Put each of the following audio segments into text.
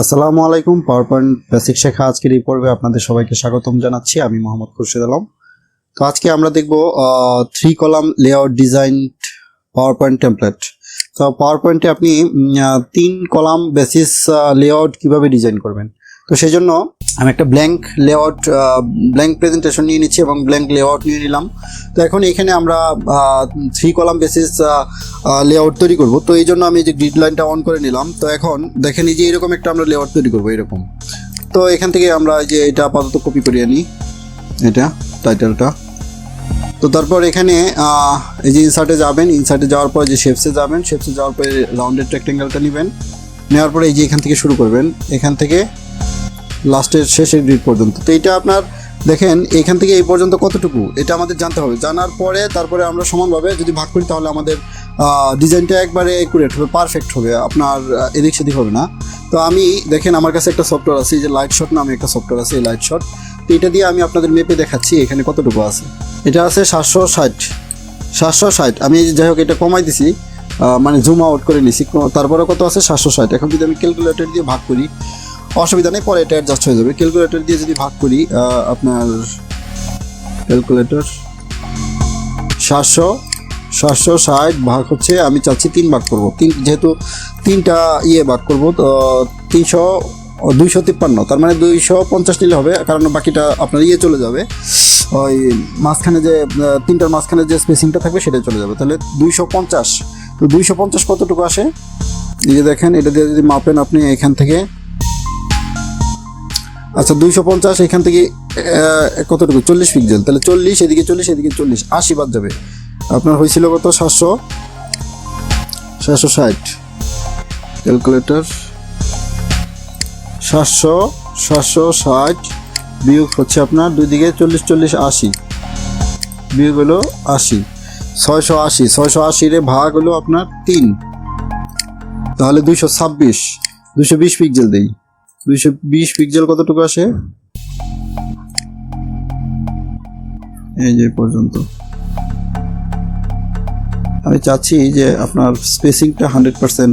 আসসালামু আলাইকুম power point basic শেখা আজকের এই পর্বে আপনাদের সবাইকে স্বাগতম জানাচ্ছি। আমি মোহাম্মদ খুরশেদ আলম। তো আজকে আমরা দেখব three column layout design PowerPoint template তো পাওয়ার পয়েন্টে আপনি তিন কলাম বেসিস লেআউট কীভাবে ডিজাইন করবেন? তো সেই জন্য আমি একটা ব্ল্যাঙ্ক লেআউট ব্ল্যাঙ্ক প্রেজেন্টেশন নিয়ে নিচ্ছি এবং ব্ল্যাঙ্ক লেআউট নিয়ে নিলাম। তো এখন এখানে আমরা থ্রি কলাম বেসিস লেআউট তৈরি করব। তো এই জন্য আমি যে গ্রিড লাইনটা অন করে নিলাম। তো এখন দেখেন এই যে এরকম একটা আমরা লেআউট তৈরি করব, এরকম। তো এখান থেকে আমরা যে এটা আপাতত কপি করে আনি এটা টাইটেলটা তো তারপর এখানে এই যে ইনসার্টে যাবেন। ইনসার্টে যাওয়ার পর যে শেপসে যাবেন শেপসে যাওয়ার পরে রাউন্ডেড রেক্টেঙ্গেলটা নেবেন। নেওয়ার পরে এই যে এখান থেকে শুরু করবেন। এখান থেকে লাস্টের শেষের গ্রিড পর্যন্ত। তো এটা আপনার দেখেন, এখান থেকে এই পর্যন্ত কতটুকু? এটা আমাদের জানতে হবে। জানার পরে তারপরে আমরা সমানভাবে যদি ভাগ করি তাহলে আমাদের ডিজাইনটা একবারে একুরেট হবে পারফেক্ট হবে। আপনার এদিক সেদিক হবে না। তো আমি, দেখেন আমার কাছে একটা সফটওয়্যার আছে, এই যে লাইট শট নামে একটা সফটওয়্যার আছে, এই লাইট শট তো এটা দিয়ে আমি আপনাদের মেপে দেখাচ্ছি, এখানে কতটুকু আছে। এটা আছে সাতশো ষাট। সাতশো ষাট। আমি যাই হোক এটা কমাই দিছি মানে জুম আউট করে নিছি। তারপরে কত আছে? সাতশো ষাট। এখন যদি আমি ক্যালকুলেটর দিয়ে ভাগ করি অসুবিধা নেই, পরে এটা অ্যাডজাস্ট হয়ে যাবে। ক্যালকুলেটর দিয়ে যদি ভাগ করি আপনার ক্যালকুলেটর সাতশো সাতশো ষাট ভাগ হচ্ছে, আমি চাচ্ছি তিন ভাগ করব। তিন, যেহেতু তিনটা ইয়ে ভাগ করব, তো তিনশো, দুইশো তিপ্পান্ন, তার মানে দুইশো পঞ্চাশ নিলে হবে, কারণ বাকিটা আপনার ইয়ে চলে যাবে। ওই মাঝখানে যে তিনটার মাঝখানে যে স্পেসিংটা থাকবে, সেটা চলে যাবে। তাহলে দুইশো পঞ্চাশ, তো দুইশো পঞ্চাশ কতটুকু আসে? এই যে দেখেন, এটা দিয়ে যদি মাপেন আপনি এখান থেকে আচ্ছা দুইশো পঞ্চাশ, এখান থেকে কতটুকু? চল্লিশ পিক্সেল তাহলে চল্লিশ, এদিকে চল্লিশ এদিকে চল্লিশ। আশি বাদ যাবে। আপনার হয়েছিল কত? সাতশো? সাতশো ষাট। ক্যালকুলেটর। সাতশো সাতশো ষাট বিয়োগ হচ্ছে আপনার দুই দিকে চল্লিশ চল্লিশ, আশি। বিয়োগ হলো আশি। ছয়শো আশি, ছয়শো আশিরে ভাগ হলো আপনার তিন। তাহলে দুইশো ছাব্বিশ, দুইশো বিশ পিক্সেল দেই। দুইশো বিশ পিক্সেল কতটুকু আসে? এই যে পর্যন্ত। আমি চাচ্ছি যে আপনার স্পেসিংটা হান্ড্রেড পার্সেন্ট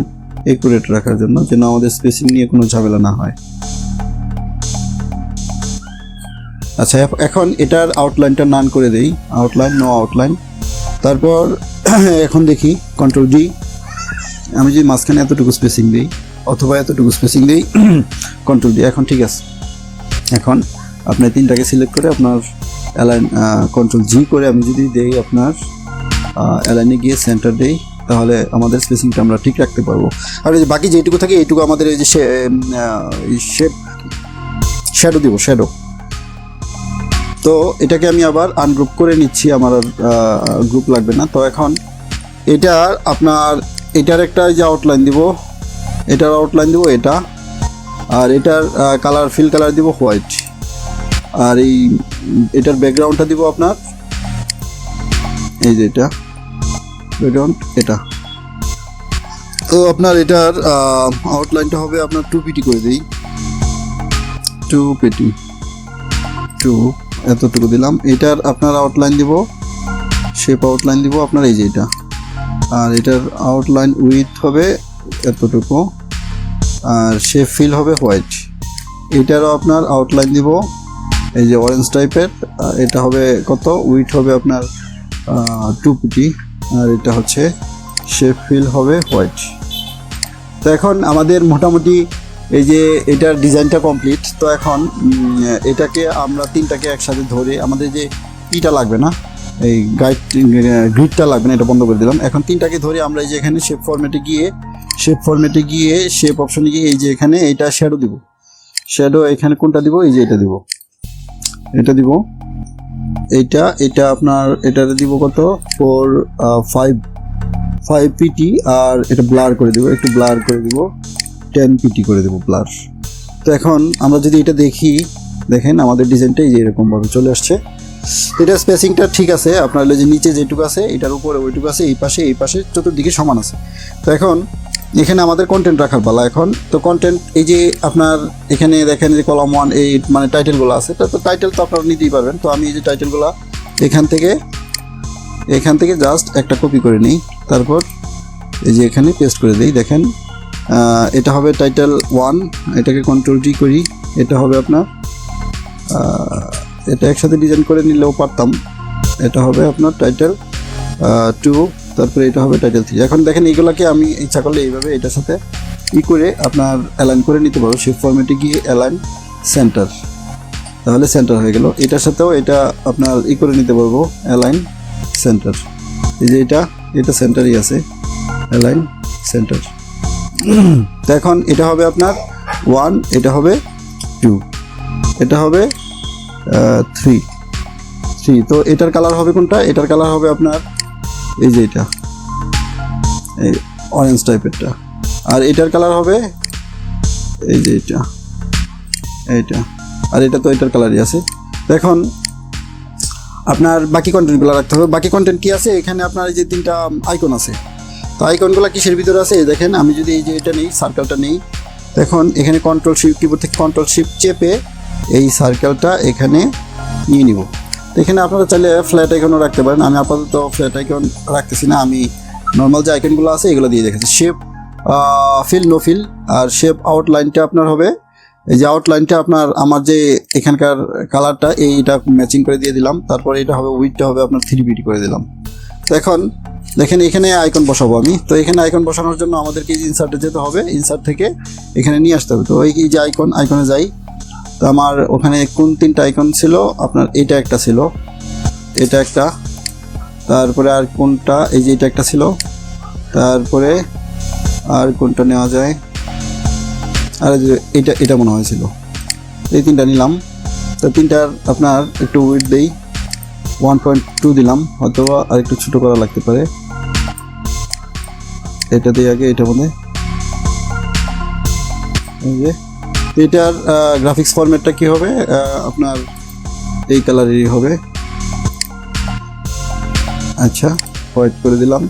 একুরেট রাখার জন্য, যেন আমাদের স্পেসিং নিয়ে কোনো ঝামেলা না হয়। আচ্ছা এখন এটার আউটলাইনটা নান করে দেই। আউটলাইন নো আউটলাইন তারপর, এখন দেখি কন্ট্রোল ডি আমি যদি মাঝখানে এতটুকু স্পেসিং দিই। অথবা এতটুকু স্পেসিং দিই কন্ট্রোল ডি এখন ঠিক আছে। এখন আপনি তিনটাকে সিলেক্ট করে আপনার অ্যালাইন কন্ট্রোল জি করে আমি যদি দেই আপনার অ্যালাইনে গিয়ে সেন্টার দেই, তাহলে আমাদের স্পেসিংটা আমরা ঠিক রাখতে পারব। আর এই যে বাকি যেটুকু থাকে, এইটুকু আমাদের এই যে শেপ শ্যাডো দিব শ্যাডো তো এটাকে আমি আবার আনগ্রুপ করে নিচ্ছি, আমার আর গ্রুপ লাগবে না। তো এখন এটার আপনার, এটার একটা যে আউটলাইন দিব এটার আউটলাইন দেবো এটা, আর এটার কালার ফিল কালার দিব হোয়াইট আর এই এটার ব্যাকগ্রাউন্ডটা দিব আপনার, এই যে এটা ব্যাকগ্রাউন্ড এটা। তো আপনার এটার আউটলাইনটা হবে আপনার টু পিটি করে দিই। টু পিটি টু এতটুকু দিলাম। এটার আপনার আউটলাইন দিব শেপ আউটলাইন দিব আপনার এই যে এটা। আর এটার আউটলাইন উইথ হবে এতটুকু। আর শেপ ফিল হবে হোয়াইট এটারও আপনার আউটলাইন দিব, এই যে অরেঞ্জ টাইপের এটা হবে কত? উইথ হবে আপনার টু পিটি আর এটা হচ্ছে শেপ ফিল হবে হোয়াইট তো এখন আমাদের মোটামুটি এই যে এটার ডিজাইনটা কমপ্লিট তো এখন এটাকে আমরা তিনটাকে একসাথে ধরে আমাদের যে ইটা লাগবে না, এই গাইড গ্রিডটা লাগবে না, এটা বন্ধ করে দিলাম। এখন তিনটাকে ধরে আমরা এই যে এখানে শেপ ফরম্যাটে গিয়ে শেপ ফরম্যাটে গিয়ে শেপ অপশনে গিয়ে, এই যে এখানে এটা শ্যাডো দিব। শ্যাডো এখানে কোনটা দিব? এই যে এটা দিব। এটা দিব। এইটা এটা আপনার, এটাতে দিব কত? ফোর ফাইভ ফাইভ পিটি আর এটা ব্লার করে দিব। একটু ব্লার করে দিব। টেন পিটি করে দেবো ব্লার তো এখন আমরা যদি এটা দেখি, দেখেন আমাদের ডিজাইনটা এই যে এরকমভাবে চলে আসছে। এটা স্পেসিংটা ঠিক আছে। আপনার যে নিচে যেটুকু আছে, এটার উপরে ওইটুকু আছে, এই পাশে এই পাশে, চতুর্দিকে সমান আছে। তো এখন এখানে আমাদের কন্টেন্ট রাখার পালা এখন। তো কন্টেন্ট এই যে আপনার এখানে দেখেন যে কলাম ওয়ান এই মানে টাইটেলগুলো আছে, তো টাইটেল তো আপনারা নিতেই পারবেন। তো আমি এই যে টাইটেলগুলো এখান থেকে এখান থেকে জাস্ট একটা কপি করে নিই। তারপর এই যে এখানে পেস্ট করে দিই, দেখেন। এটা হবে টাইটেল ওয়ান এটাকে কন্ট্রোল টি করি। এটা হবে আপনার এটা একসাথে ডিজাইন করে নিলেও পারতাম। এটা হবে আপনার টাইটেল টু তারপরে এটা হবে টাইটেল থ্রি এখন দেখেন এইগুলোকে আমি ইচ্ছা করলে এইভাবে এটার সাথে ই করে আপনার অ্যালাইন করে নিতে পারব। সেই ফর্মেটে গিয়ে অ্যালাইন সেন্টার তাহলে সেন্টার হয়ে গেল। এটার সাথেও এটা আপনার ই করে নিতে পারব অ্যালাইন সেন্টার এই যে এটা এটা সেন্টারই আছে। অ্যালাইন সেন্টার তো এখন এটা হবে আপনার ওয়ান এটা হবে টু এটা হবে থ্রি থ্রি তো এটার কালার হবে কোনটা? এটার কালার হবে আপনার এই যে এটা। এই অরেঞ্জ টাইপেরটা আর এটার কালার হবে? এই যে এটা। এইটা। আর এটা তো এটার কালারই আছে। এখন আপনার বাকি কন্টেন্টগুলো রাখতে হবে। বাকি কন্টেন্ট কি আছে? এখানে আপনার এই যে তিনটা আইকন আছে। তো আইকনগুলো কিসের ভিতরে আছে? দেখেন, আমি যদি এই যে এটা নেই সার্কেলটা নেই এখন এখানে কন্ট্রোল শিফট কিবোর্ড থেকে কন্ট্রোল শিফট চেপে এই সার্কেলটা এখানে নিয়ে নিব। এখানে আপনারা চাইলে ফ্ল্যাট আইকনও রাখতে পারেন। আমি আপাতত ফ্ল্যাট আইকন রাখতেছি না। আমি নর্মাল যে আইকনগুলো আছে, এগুলো দিয়ে দেখেছি শেপ ফিল নো ফিল আর শেপ আউটলাইনটা আপনার হবে। এই যে আউটলাইনটা আপনার, আমার যে এখানকার কালারটা এইটা ম্যাচিং করে দিয়ে দিলাম। তারপরে এটা হবে উইথটা হবে আপনার থ্রি বিটি করে দিলাম। তো এখন, দেখেন এখানে আইকন বসাবো আমি। তো এখানে আইকন বসানোর জন্য আমাদেরকে ইনসার্টে যেতে হবে। ইনসার্ট থেকে এখানে নিয়ে আসতে হবে। তো ওই যে আইকন আইকনে যাই। তো আমার ওখানে কোন তিনটা আইকন ছিল? আপনার এটা একটা ছিল, এটা একটা, তারপরে আর কোনটা, এই যে এটা একটা ছিল, তারপরে আর কোনটা নেওয়া যায়? আর এটা এটা মনে হয়েছিল এই তিনটা নিলাম। তো তিনটার আপনার একটু ওয়েট দেই। ওয়ান পয়েন্ট টু দিলাম অথবা আর একটু ছোটো করা লাগতে পারে। এটা দিয়ে আগে, এটা মধ্যে এই যে। এটার গ্রাফিক্স ফরম্যাটটা কি হবে? আপনার এই কালারেরই হবে। আচ্ছা হোয়াইট করে দিলাম।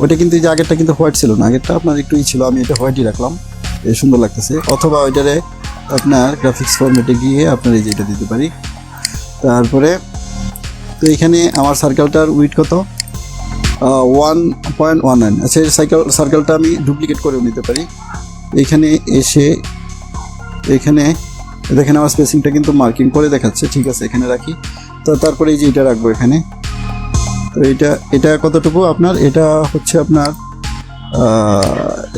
ওইটা কিন্তু যে আগেরটা কিন্তু হোয়াইট ছিল না, আগেরটা আপনার একটু ই ছিল, আমি এটা হোয়াইটই রাখলাম। সুন্দর লাগতেছে। অথবা ওইটারে আপনার গ্রাফিক্স ফরম্যাটে গিয়ে আপনার এই যে এটা দিতে পারি। তারপরে, তো এখানে আমার সার্কেলটার উইট কত? ওয়ান পয়েন্ট ওয়ান নাইন আচ্ছা সাইকেল সার্কেলটা আমি ডুপ্লিকেট করেও নিতে পারি। এখানে এসে এখানে, দেখেন আমার স্পেসিংটা কিন্তু মার্কিং করে দেখাচ্ছে, ঠিক আছে, এখানে রাখি। তো তারপরে এই যে এটা রাখব এখানে। তো এটা এটা কতটুকু আপনার? এটা হচ্ছে আপনার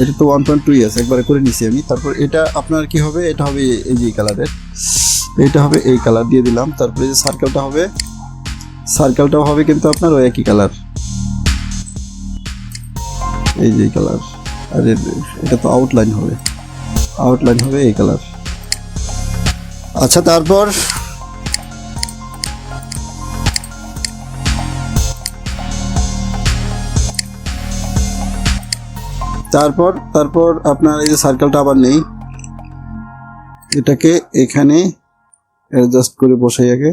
এটা তো ওয়ান পয়েন্ট টু ইয়ার্স একবারে করে নিছি আমি। তারপর এটা আপনার কি হবে? এটা হবে এই যে কালারের এটা হবে এই কালার দিয়ে দিলাম। তারপরে যে সার্কেলটা হবে সার্কেলটাও হবে কিন্তু আপনার ওই একই কালার এই যে কালার আর এটা তো আউটলাইন হবে। আউটলাইন হবে এই কালার আচ্ছা তারপর? তারপর তারপর আপনার এই যে সার্কেলটা আবার নেই। এটাকে এখানে অ্যাডজাস্ট করে বসাই আগে।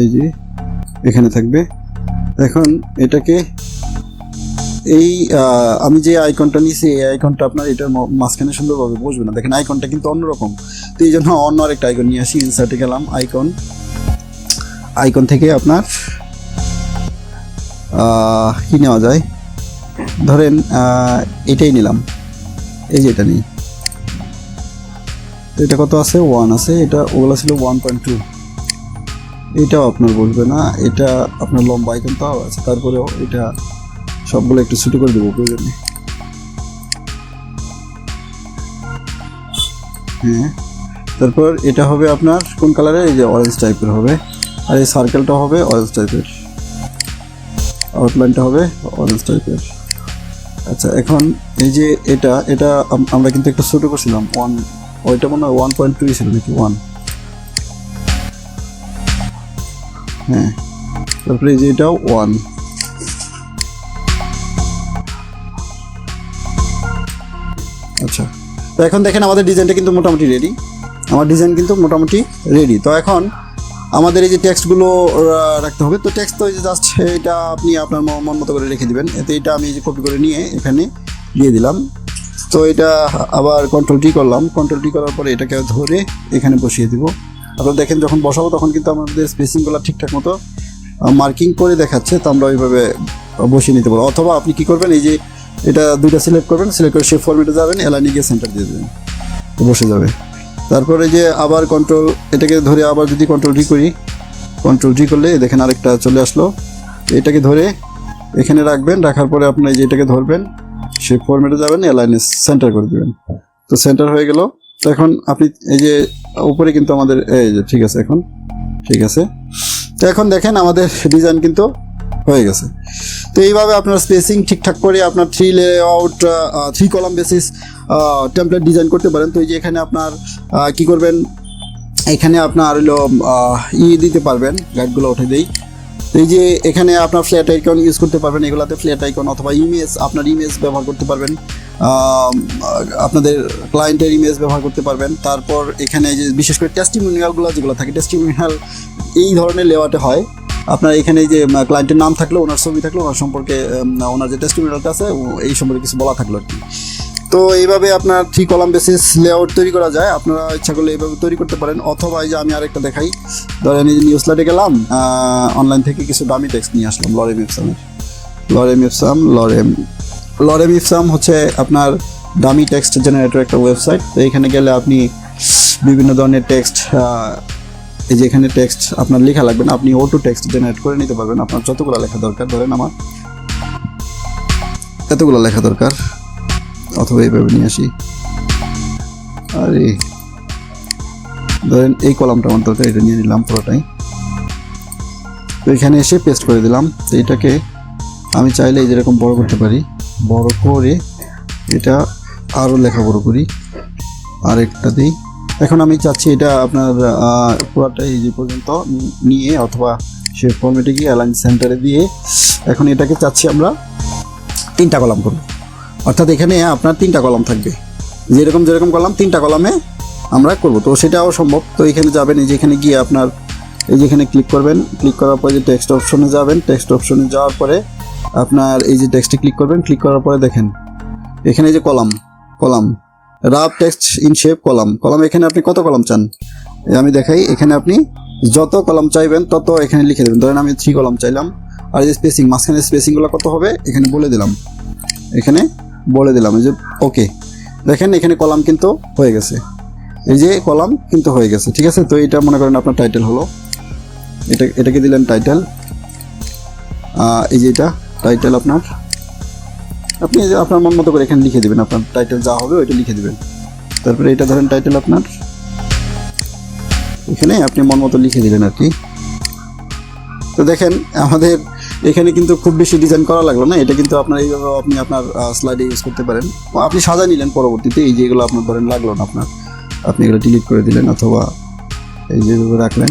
এই যে, এখানে থাকবে। এখন এটাকে এই আমি যে আইকনটা নিয়েছি, এই আইকনটা আপনার এটার মাঝখানে সুন্দরভাবে বসবে না। দেখেন আইকনটা কিন্তু অন্যরকম। তো এই জন্য অন্য আরেকটা আইকন নিয়ে আসি ইনসার্টে গেলাম আইকন আইকন থেকে আপনার কি নেওয়া যায়? ধরেন এটাই নিলাম। এই যে এটা নিই। তো এটা কত আছে? ওয়ান আছে। এটা ওগুলো ছিল ওয়ান পয়েন্ট টু এটাও আপনার বসবে না। এটা আপনার লম্বা আইকন তো আছে। তারপরেও এটা সবগুলো একটু ছোটো করে দেবো, প্রয়োজনে হ্যাঁ। তারপর এটা হবে আপনার, কোন কালারের? এই যে অরেঞ্জ টাইপের হবে। আর এই সার্কেলটা হবে অরেঞ্জ টাইপের আউটলাইনটা হবে অরেঞ্জ টাইপের আচ্ছা এখন এই যে এটা এটা আমরা কিন্তু একটু ছোটো করছিলাম ওয়ান ওইটা মনে হয় ওয়ান পয়েন্ট টু ছিল নাকি ওয়ান হ্যাঁ। তারপরে এই যে এটাও ওয়ান আচ্ছা। তো এখন দেখেন আমাদের ডিজাইনটা কিন্তু মোটামুটি রেডি আমার ডিজাইন কিন্তু মোটামুটি রেডি তো এখন আমাদের এই যে টেক্সটগুলো রাখতে হবে। তো টেক্সট তো এই যে জাস্ট এটা আপনি আপনার মন মতো করে রেখে দিবেন। এতে এটা আমি এই যে কপি করে নিয়ে এখানে দিয়ে দিলাম। তো এটা আবার কন্ট্রোল টি করলাম। কন্ট্রোল টি করার পরে এটাকে ধরে এখানে বসিয়ে দিব। আপনারা দেখেন যখন বসাবো তখন কিন্তু আমাদের স্পেসিংগুলো ঠিকঠাক মতো মার্কিং করে দেখাচ্ছে। তো আমরা ওইভাবে বসিয়ে নিতে পারবেন অথবা আপনি কি করবেন, এই যে এটা দুইটা সিলেক্ট করবেন সিলেক্ট করে শেপ ফরম্যাটে যাবেন এলাইনে গিয়ে সেন্টার দিয়ে দেবেন। বসে যাবে। তারপরে যে আবার কন্ট্রোল এটাকে ধরে আবার যদি কন্ট্রোল ডি করি কন্ট্রোল ডি করলে দেখেন আরেকটা চলে আসলো। এটাকে ধরে এখানে রাখবেন, রাখার পরে আপনি যে এটাকে ধরবেন শেপ ফরম্যাটে যাবেন এলাইনে সেন্টার করে দেবেন। তো সেন্টার হয়ে গেল। তো এখন আপনি এই যে উপরে কিন্তু আমাদের, এই যে ঠিক আছে এখন, ঠিক আছে। তো এখন দেখেন আমাদের ডিজাইন কিন্তু হয়ে গেছে। তো এইভাবে আপনার স্পেসিং ঠিকঠাক করে আপনার three layout three column basis template design করতে পারেন। তো এই যে এখানে আপনার কি করবেন? এখানে আপনার হলো ই দিতে পারবেন গাইডগুলো উঠে দেই। এই যে এখানে আপনার ফ্ল্যাট আইকন ইউজ করতে পারবেন, এগুলাতে ফ্ল্যাট আইকন অথবা ইমেজ আপনার ইমেজ ব্যবহার করতে পারবেন। আপনাদের ক্লায়েন্টের ইমেজ ব্যবহার করতে পারবেন। তারপর এখানে যে বিশেষ করে টেস্টিমোনিয়ালগুলো যেগুলো থাকে টেস্টিমোনিয়াল এই ধরনের লেওয়াতে হয়। আপনার এখানে যে ক্লায়েন্টের নাম থাকল, ওনার ছবি থাকল, ওনার সম্পর্কে ওনার যে টেস্টিমোনিয়ালটা আছে এই সম্পর্কে কিছু বলা থাকল আর কি। তো এইভাবে আপনার থ্রি কলাম বেসিস লেআউট তৈরি করা যায়। আপনারা ইচ্ছা করলে এইভাবে তৈরি করতে পারেন। অথবা এই যে আমি আরেকটা দেখাই। ধরেন এই যে নিউজ লাইটে গেলাম অনলাইন থেকে কিছু দামি টেক্সট নিয়ে আসলাম lorem ইপসামের lorem ipsum lorem lorem ipsum হচ্ছে আপনার দামি টেক্সট জেনারেটর একটা ওয়েবসাইট তো এখানে গেলে আপনি বিভিন্ন ধরনের টেক্সট এই যে এখানে টেক্সট আপনার লেখা লাগবে না, আপনি অটো টেক্সট জেনারেট করে নিতে পারবেন। আপনার যতগুলো লেখা দরকার, ধরেন আমার এতগুলো লেখা দরকার, অথবা এইভাবে নিয়ে আসি। আরে, ধরেন এই কলামটা আমার দরকার, এটা নিয়ে নিলাম পুরোটাই। তো এখানে এসে পেস্ট করে দিলাম। তো এটাকে আমি চাইলে এই যেরকম বড় করতে পারি, বড় করে এটা আরও লেখা বড় করি। আরেকটা দিই। এখন আমি চাচ্ছি এটা আপনার পুরাটা এই যে পর্যন্ত নিয়ে অথবা সে ফর্মেটে গিয়ে অ্যালাইন সেন্টারে দিয়ে এখন এটাকে চাচ্ছি আমরা তিনটা কলাম করব। অর্থাৎ এখানে আপনার তিনটা কলাম থাকবে। যেরকম যেরকম কলাম তিনটা কলামে আমরা করব। তো সেটাও সম্ভব। তো এখানে যাবেন, এই যে এখানে গিয়ে আপনার, এই যে এখানে ক্লিক করবেন। ক্লিক করার পরে যে টেক্সট অপশনে যাবেন টেক্সট অপশনে যাওয়ার পরে আপনার এই যে টেক্সটে ক্লিক করবেন। ক্লিক করার পরে দেখেন, এখানে যে column column rough text in shape column. Column এখানে আপনি কত কলাম চান? আমি দেখাই, এখানে আপনি যত কলাম চাইবেন, তত এখানে লিখে দেবেন। ধরেন আমি থ্রি কলাম চাইলাম, আর যে স্পেসিং মাঝখানে স্পেসিংগুলো কত হবে? এখানে বলে দিলাম। এখানে বলে দিলাম, এই যে ওকে দেখেন, এখানে কলাম কিন্তু হয়ে গেছে। এই যে কলাম কিন্তু হয়ে গেছে, ঠিক আছে? তো এটা মনে করেন আপনার টাইটেল হলো। এটা এটাকে দিলেন টাইটেল এই যে এটা টাইটেল আপনার আপনি আপনার মন মতো করে এখানে লিখে দেবেন, আপনার টাইটেল যা হবে ওইটা লিখে দেবেন। তারপরে এটা ধরেন টাইটেল আপনার। এখানে আপনি মন মতো লিখে দিলেন আর কি। তো দেখেন, আমাদের এখানে কিন্তু খুব বেশি ডিজাইন করা লাগল না, এটা কিন্তু আপনার এইভাবে আপনি আপনার স্লাইডে ইউজ করতে পারেন। আপনি সাজা নিলেন পরবর্তীতে, এই যেগুলো আপনার ধরেন লাগল না আপনার। আপনি এগুলো ডিলিট করে দিলেন অথবা এই যেভাবে রাখলেন।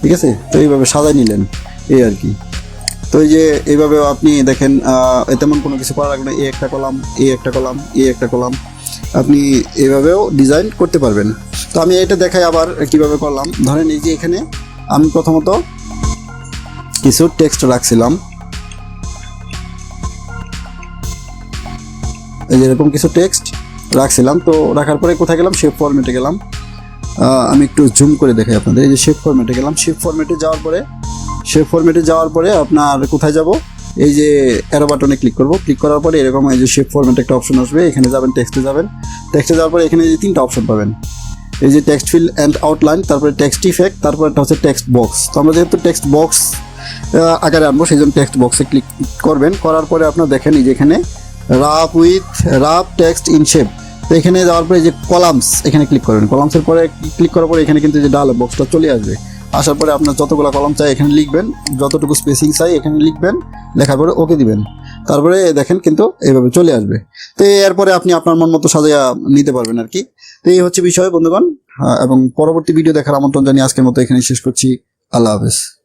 ঠিক আছে? তো এইভাবে সাজাই নিলেন, এই আর কি। তো এই যে এইভাবে আপনি দেখেন তেমন কোনো কিছু করা লাগবে না এই একটা কলাম এই একটা কলাম এই একটা কলাম। আপনি এভাবেও ডিজাইন করতে পারবেন। তো আমি এটা দেখাই আবার কীভাবে করলাম। ধরেন এই যে এখানে আমি প্রথমত কিছু টেক্সট রাখছিলাম। এই যে এরকম কিছু টেক্সট রাখছিলাম। তো রাখার পরে কোথায় গেলাম? শেপ ফরম্যাটে গেলাম। আমি একটু জুম করে দেখাই আপনাদের। এই যে শেপ ফরম্যাটে গেলাম। শেপ ফরম্যাটে যাওয়ার পরে শেপ ফরম্যাটে যাওয়ার পরে আপনার কোথায় যাব? এই যে অ্যারো বাটনে ক্লিক করব। ক্লিক করার পরে এরকম এই যে শেপ ফরম্যাট একটা অপশন আসবে। এখানে যাবেন টেক্সটে যাবেন। টেক্সটে যাওয়ার পরে এখানে যে তিনটা অপশন পাবেন। এই যে টেক্সট ফিল অ্যান্ড আউটলাইন তারপরে টেক্সট ইফেক্ট তারপরে একটা হচ্ছে টেক্সট বক্স তো আমরা যেহেতু টেক্সট বক্স আকারে আনব সেই জন্য টেক্সট বক্সে ক্লিক করবেন। করার পরে আপনার দেখেন এই যে এখানে rough with rough text in shape তো এখানে যাওয়ার পরে যে কলামস এখানে ক্লিক করবেন। কলামসের পরে ক্লিক করার পরে এখানে কিন্তু যে ডায়ালগ বক্সটা চলে আসবে। আসার পরে আপনার যতগুলো কলম চাই এখানে লিখবেন, যতটুকু স্পেসিং চাই এখানে লিখবেন, লেখার পরে ওকে দিবেন। তারপরে দেখেন কিন্তু এইভাবে চলে আসবে। তো এরপরে আপনি আপনার মন মতো সাজাইয়া নিতে পারবেন আর কি। তো এই হচ্ছে বিষয়, বন্ধুগণ। এবং পরবর্তী ভিডিও দেখার আমন্ত্রণ জানিয়ে আজকের মতো এখানে শেষ করছি। আল্লাহ হাফেজ।